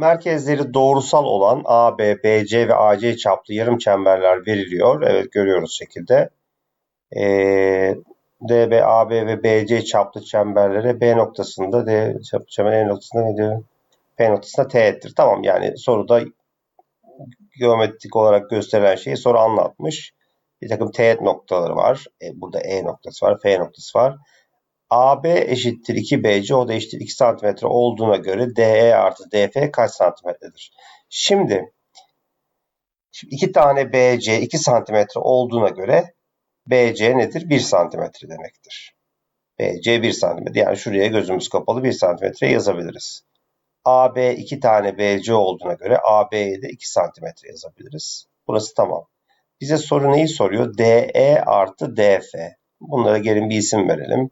merkezleri doğrusal olan AB, BC ve AC çaplı yarım çemberler veriliyor. Evet görüyoruz şekilde. Ee, DB, AB ve BC çaplı çemberlere B noktasında D çaplı çember E noktasında ne diyor? P noktasında teğettir. Tamam yani soruda geometrik olarak gösterilen şeyi soru anlatmış. Bir takım teğet noktaları var. E, burada E noktası var, F noktası var. AB eşittir 2BC, o da eşittir 2 cm olduğuna göre DE artı DF kaç santimetredir? Şimdi, şimdi iki tane BC 2 cm olduğuna göre BC nedir? 1 cm demektir. BC 1 cm. Yani şuraya gözümüz kapalı 1 cm yazabiliriz. AB 2 tane BC olduğuna göre AB'ye de 2 cm yazabiliriz. Burası tamam. Bize soru neyi soruyor? DE artı DF. Bunlara gelin bir isim verelim.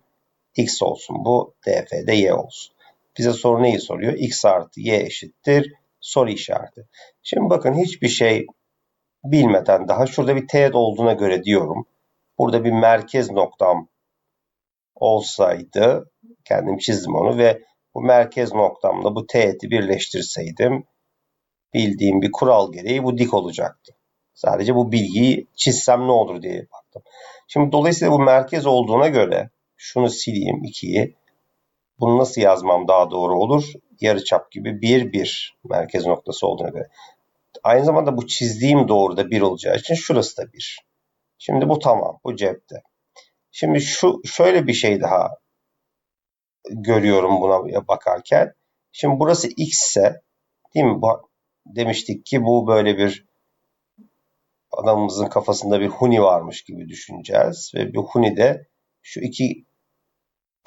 X olsun bu, DF de Y olsun. Bize soru neyi soruyor? X artı Y eşittir soru işareti. Şimdi bakın hiçbir şey bilmeden daha şurada bir teğet olduğuna göre diyorum. Burada bir merkez noktam olsaydı kendim çizdim onu ve bu merkez noktamla bu teğeti birleştirseydim bildiğim bir kural gereği bu dik olacaktı. Sadece bu bilgiyi çizsem ne olur diye baktım. Şimdi dolayısıyla bu merkez olduğuna göre şunu sileyim 2'yi. Bunu nasıl yazmam daha doğru olur? Yarıçap gibi 1 1 merkez noktası olduğuna göre. Aynı zamanda bu çizdiğim doğruda 1 olacağı için şurası da 1. Şimdi bu tamam. Bu cepte. Şimdi şu şöyle bir şey daha görüyorum buna bakarken. Şimdi burası x ise değil mi? Bu, demiştik ki bu böyle bir adamımızın kafasında bir huni varmış gibi düşüneceğiz. Ve bu huni de şu iki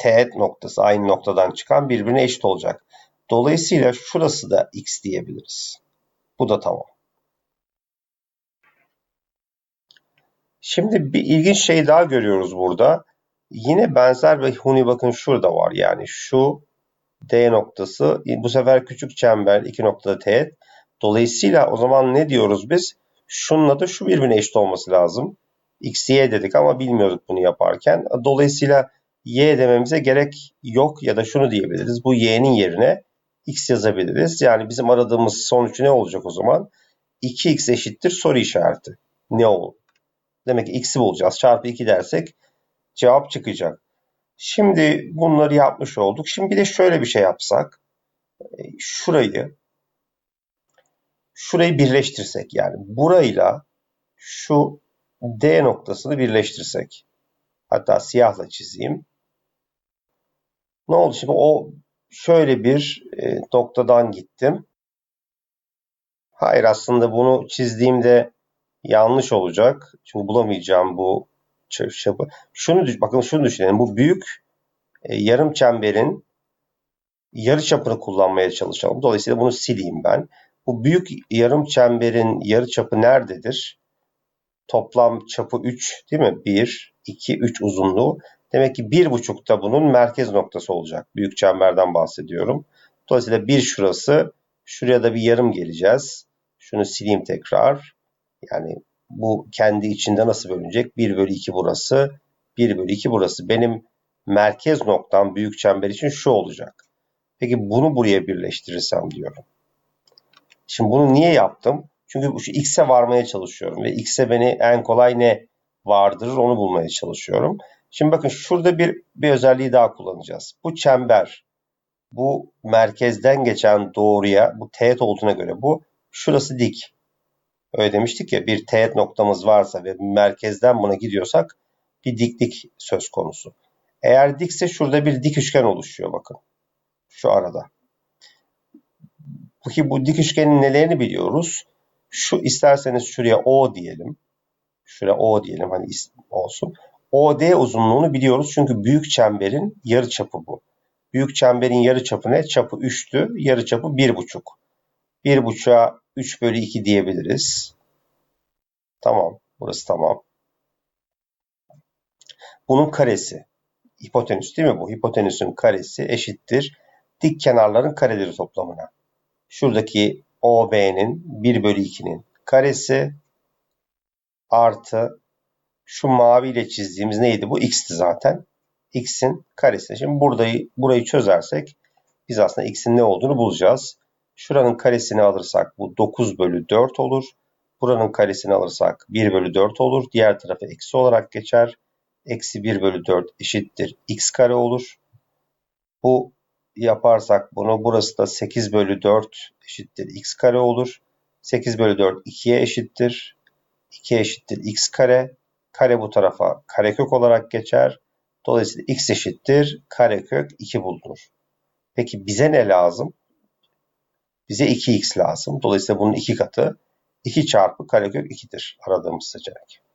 teğet noktası aynı noktadan çıkan birbirine eşit olacak. Dolayısıyla şurası da x diyebiliriz. Bu da tamam. Şimdi bir ilginç şey daha görüyoruz burada. Yine benzer bir huni bakın şurada var. Yani şu D noktası bu sefer küçük çember iki noktada teğet. Dolayısıyla o zaman ne diyoruz biz? Şununla da şu birbirine eşit olması lazım. X, Y dedik ama bilmiyorduk bunu yaparken. Dolayısıyla Y dememize gerek yok ya da şunu diyebiliriz. Bu Y'nin yerine X yazabiliriz. Yani bizim aradığımız sonuç ne olacak o zaman? 2X eşittir soru işareti. Ne olur? Demek ki X'i bulacağız. Çarpı 2 dersek cevap çıkacak. Şimdi bunları yapmış olduk. Şimdi bir de şöyle bir şey yapsak. E, şurayı şurayı birleştirsek yani burayla şu D noktasını birleştirsek. Hatta siyahla çizeyim. Ne oldu şimdi? O şöyle bir e, noktadan gittim. Hayır aslında bunu çizdiğimde yanlış olacak. Çünkü bulamayacağım bu çapı. Şunu bakın şunu düşünelim. Bu büyük e, yarım çemberin yarı çapını kullanmaya çalışalım. Dolayısıyla bunu sileyim ben. Bu büyük yarım çemberin yarı çapı nerededir? Toplam çapı 3 değil mi? 1, 2, 3 uzunluğu. Demek ki 1,5 da bunun merkez noktası olacak. Büyük çemberden bahsediyorum. Dolayısıyla 1 şurası. Şuraya da bir yarım geleceğiz. Şunu sileyim tekrar. Yani bu kendi içinde nasıl bölünecek? 1 bölü 2 burası. 1 bölü 2 burası. Benim merkez noktam büyük çember için şu olacak. Peki bunu buraya birleştirirsem diyorum. Şimdi bunu niye yaptım? Çünkü şu x'e varmaya çalışıyorum ve x'e beni en kolay ne vardırır onu bulmaya çalışıyorum. Şimdi bakın şurada bir, bir özelliği daha kullanacağız. Bu çember bu merkezden geçen doğruya bu teğet olduğuna göre bu şurası dik. Öyle demiştik ya bir teğet noktamız varsa ve merkezden buna gidiyorsak bir diklik söz konusu. Eğer dikse şurada bir dik üçgen oluşuyor bakın. Şu arada. Peki bu dik üçgenin nelerini biliyoruz? Şu isterseniz şuraya O diyelim. Şuraya O diyelim hani olsun. OD uzunluğunu biliyoruz çünkü büyük çemberin yarı çapı bu. Büyük çemberin yarı çapı ne? Çapı 3'tü. Yarı çapı 1,5. 1,5'a 3 bölü 2 diyebiliriz. Tamam. Burası tamam. Bunun karesi. Hipotenüs değil mi bu? Hipotenüsün karesi eşittir. Dik kenarların kareleri toplamına. Şuradaki OB'nin 1 bölü 2'nin karesi artı şu maviyle çizdiğimiz neydi? Bu x'ti zaten. x'in karesi. Şimdi burayı, burayı çözersek biz aslında x'in ne olduğunu bulacağız. Şuranın karesini alırsak bu 9 bölü 4 olur. Buranın karesini alırsak 1 bölü 4 olur. Diğer tarafı eksi olarak geçer. Eksi 1 bölü 4 eşittir x kare olur. Bu yaparsak bunu burası da 8 bölü 4 eşittir x kare olur. 8 bölü 4 2'ye eşittir. 2 eşittir x kare. Kare bu tarafa karekök olarak geçer. Dolayısıyla x eşittir karekök 2 bulunur. Peki bize ne lazım? Bize 2x lazım. Dolayısıyla bunun 2 katı 2 çarpı karekök 2'dir aradığımız seçenek.